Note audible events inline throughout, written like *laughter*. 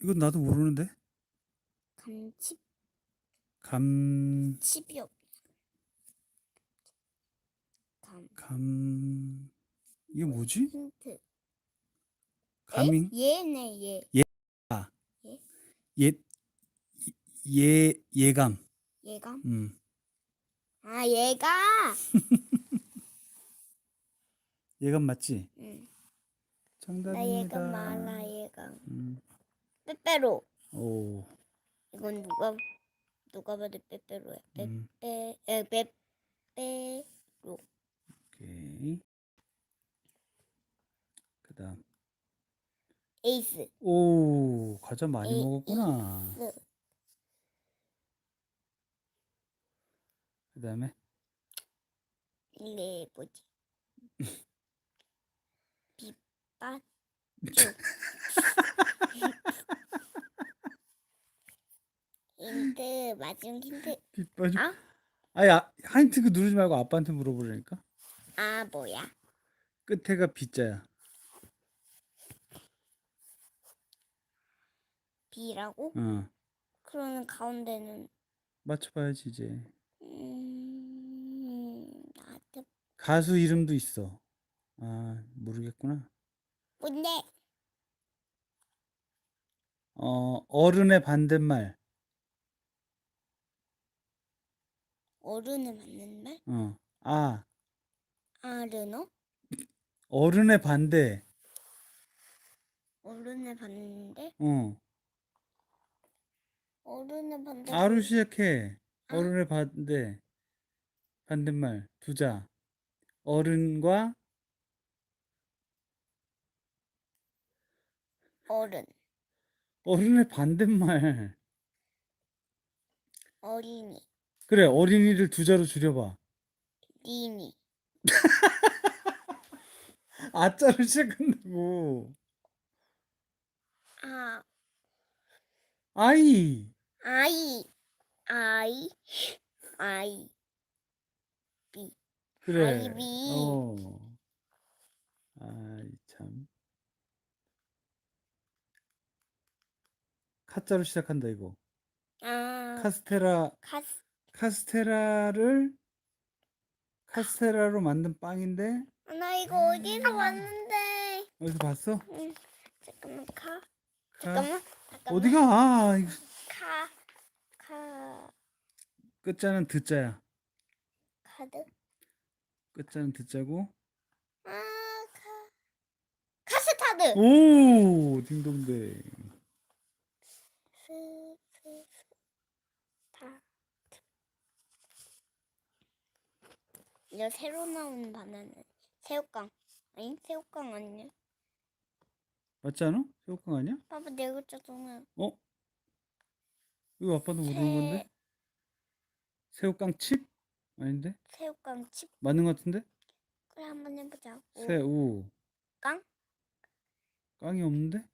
이건 나도 모르는데. 감칩 감, 칩이요. 감 감, 이게 뭐지? 힌트. 가밍? 얘네 얘. 예, 예, 예감. 얘가. 음. 아 얘가. *laughs* 예감 맞지? 응. 나 정답입니다. 얘가 많아 얘가. 음. 빼빼로. 오. 이건 누가 누가 봐도 빼빼로야. 음. 빼빼 에 빼빼. 오케이. 그다음. 에이스. 오, 과자 많이 에이, 먹었구나. 스. 그다음에 이게 뭐지? *laughs* 빗밭. 힌트 마지막 힌트. 빗바지. 아? 아야, 힌트 그 누르지 말고 아빠한테 물어보라니까. 아 뭐야? 끝에가 빗자야. B라고? 어. 그러면 가운데는 맞춰봐야지 이제. 음 나한테 가수 이름도 있어. 아, 모르겠구나. 뭔데? 어, 어른의 반대말. 어른을 맞는 말? 어. 아, 아르노? 어른의 반대. 어른을 봤는데 어. 어른을 봤는데 아로 시작해. 아? 어른의 반대. 반대말. 두 자. 어른과 어른 어른의 반대말. 어린이 그래, 어린이를 두 자로 줄여봐. 리니 *laughs* 아자로 시작한다고. 아 아이. 아이 아이 아이 그래. 아이비. 어. 아이 참. 카자로 시작한다 이거. 아 카스테라 카스 카스테라를 카스테라로 만든 빵인데 아, 나 이거 어디서 봤는데 어디서 봤어? 응 잠깐만 카카 잠깐만 잠깐만 어디가? 아, 이거 카카 끝자는 듣자야. 카드 끝자는 듣자고. 아카 카스타드 오, 딩동댕. 스, 스, 스, 다. 이거 새로 나온 바나나 새우깡 아니 새우깡 아니야 맞지 않아? 새우깡 아니야? 봐봐 내 글자잖아 어? 이거 아빠도 모르는 건데? 새우깡 칩? 아닌데? 새우깡 칩 맞는 것 같은데? 그래 한번 해보자 오, 새우. 깡 깡이 없는데?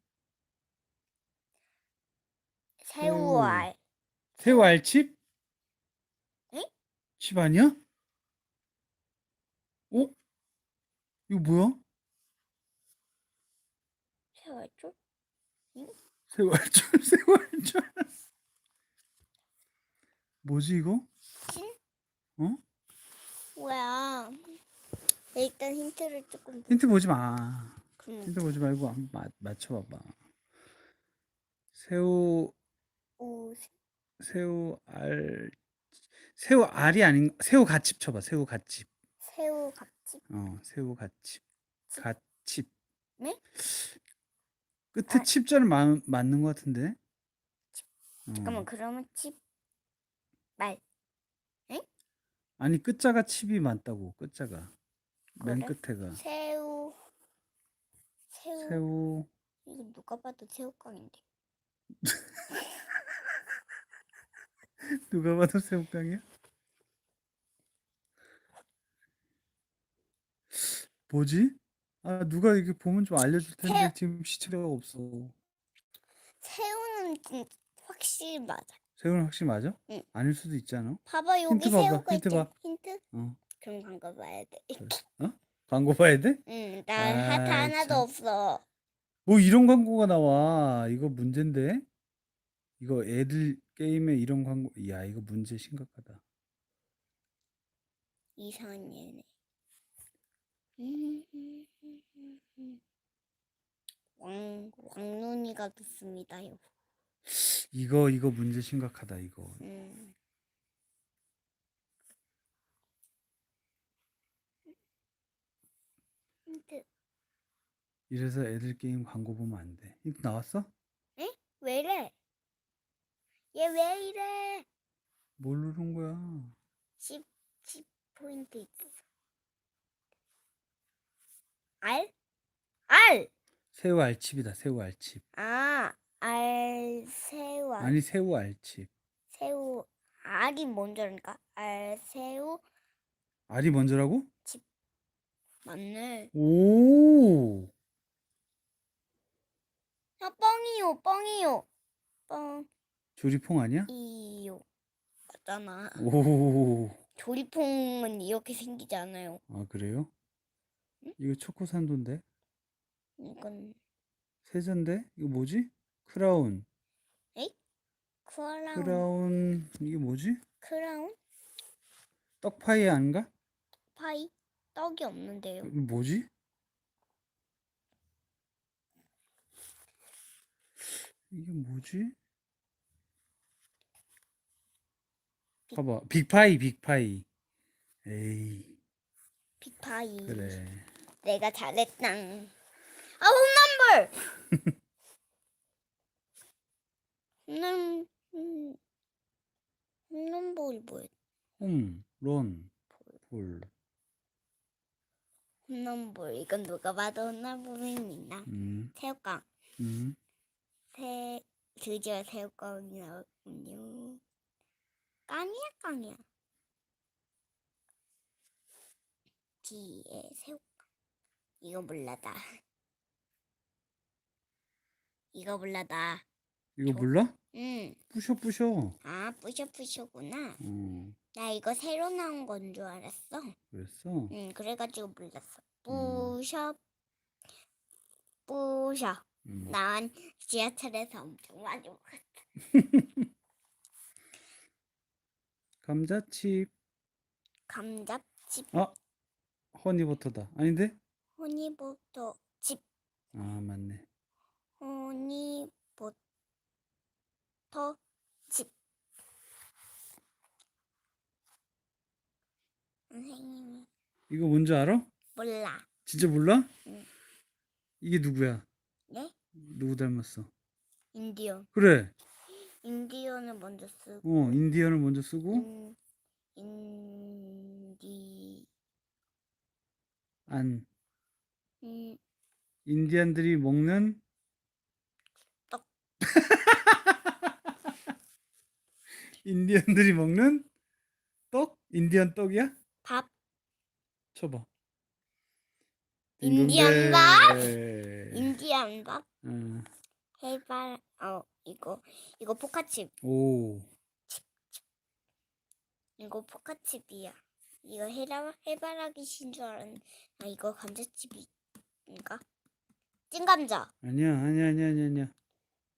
새우알 새우 알칩? 응? 칩 아니야? 어? 이거 뭐야? 새우 알줄, 새우 알줄. 뭐지 이거? 친 어? 뭐야 일단 힌트를 조금 보- 힌트 보지 마. 그럼 힌트 보지 말고 한번 맞, 맞춰봐봐. 새우, 오 새우 알, 새우 알이 아닌, 새우 갓칩 쳐봐. 새우 갓칩. 새우 갓집 어, 새우. 칩. 갓칩. 네? 끝에 아. 칩자를 마, 맞는 것 같은데? 어. 잠깐만 그러면 칩 말 아니 끝자가 칩이 맞다고 끝자가 맨 그래? 끝에가 새우 새우 새우 이거 누가 봐도 새우깡인데 *laughs* 누가 봐도 새우깡이야? 뭐지? 아 누가 이게 보면 좀 알려줄 텐데 새우. 지금 시체가 없어. 새우는 진 확실히 맞아 새우는 확실히 맞아? 응. 아닐 수도 있잖아. 봐봐 여기 힌트 봐봐, 새우가 힌트 봐. 힌트 어, 그럼 광고 봐야 돼 광고 봐야 돼? 응, 아, 난 하트 하나도 참. 없어 뭐 이런 광고가 나와. 이거 문제인데? 이거 애들 게임에 이런 광고, 야, 이거 문제 심각하다. 이상한 얘네. 왕 왕눈이가 됐습니다요. 이거, 이거 문제 심각하다, 이거. 음. 이래서 애들 게임 광고 보면 안 돼. 이거 나왔어? 왜 이래? 얘 왜 이래? 뭘 누른 거야? 10, 10 포인트 있어. 알? 알! 새우 알칩이다, 새우 알칩. 아, 알, 새우, 알. 아니, 새우 알칩. 새우, 알이 먼저니까. 알, 새우, 알이 먼저라고? 맞네. 오! 아, 뻥이요, 뻥이요. 뻥, 조리퐁 아니야? 이요. 맞잖아. 오, 조리퐁은 이렇게 생기지 않아요. 아, 그래요? 응? 이거 초코산도인데? 이건, 세자인데? 이거 뭐지? 크라운. 크라운. 크라운, 이게 뭐지? 크라운? 떡파이 아닌가? 파이? 떡이 없는데요. 이거 뭐지? 이게 뭐지? 빅- 봐봐, 빅파이, 빅파이. 에이, 빅파이. 그래. 내가 잘했다. 아, 홈런볼! 홈런, 음, 홈런볼이 뭐야? 홈, 런, 볼. 홈런볼. 이건 누가 봐도 홈런볼입니다. 음, 새우깡. 음. 새, 드디어 새우깡이 나왔군요. 깡이야, 깡이야. 뒤에 새우깡. 이거 몰라다. 이거 몰라다. 이거 저- 몰라? 응. 부셔, 부셔. 아, 뿌셔뿌셔구나. 어, 나 이거 새로 나온 건 줄 알았어. 그랬어? 응, 그래가지고 몰랐어. 음. 뿌셔, 뿌셔. 음. 난 지하철에서 엄청 많이 먹었어. *laughs* 감자칩. 감자칩, 허니버터다. 아닌데? 허니버터 칩, 아, 맞네. 허니버터 칩. 선생님이 이거 뭔지 알아? 몰라. 진짜 몰라? 응. 이게 누구야? 네? 누구 닮았어? 인디언. 그래. 인디언을 먼저 쓰고. 어, 인디언을 먼저 쓰고, 인, 인디, 안. 인, 인디안들이 먹는 떡. *laughs* 인디안들이 먹는 떡? 인디안 떡이야? 밥. 쳐봐. 인디안 밥? 딩동댕. 인디안 밥. 응. 해발, 어, 이거, 이거 포카칩. 오. 이거 포카칩이야. 이거 해라, 해바라기 신줄 알았는데, 아, 이거 감자칩 인가? 찐감자. 아니야, 아니야, 아니야, 아니야, 아니야.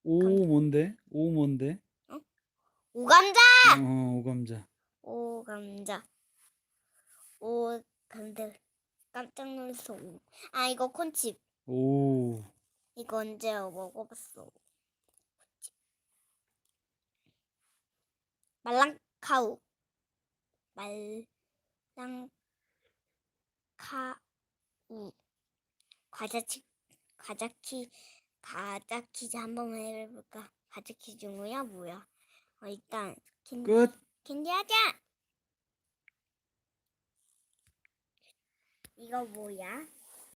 오 감- 뭔데? 오 뭔데? 오감자! 어, 오감자. 오감자. 오, 근데 깜짝 놀랐어. 오. 아, 이거 콘칩. 오. 이거 언제 먹어봤어? 말랑카우. 말랑카우. 과자치, 과자키, 과자 퀴즈 한번 해볼까? 과자 퀴즈 뭐야, 뭐야? 어, 일단 캔디, 끝. 캔디 하자. 이거 뭐야?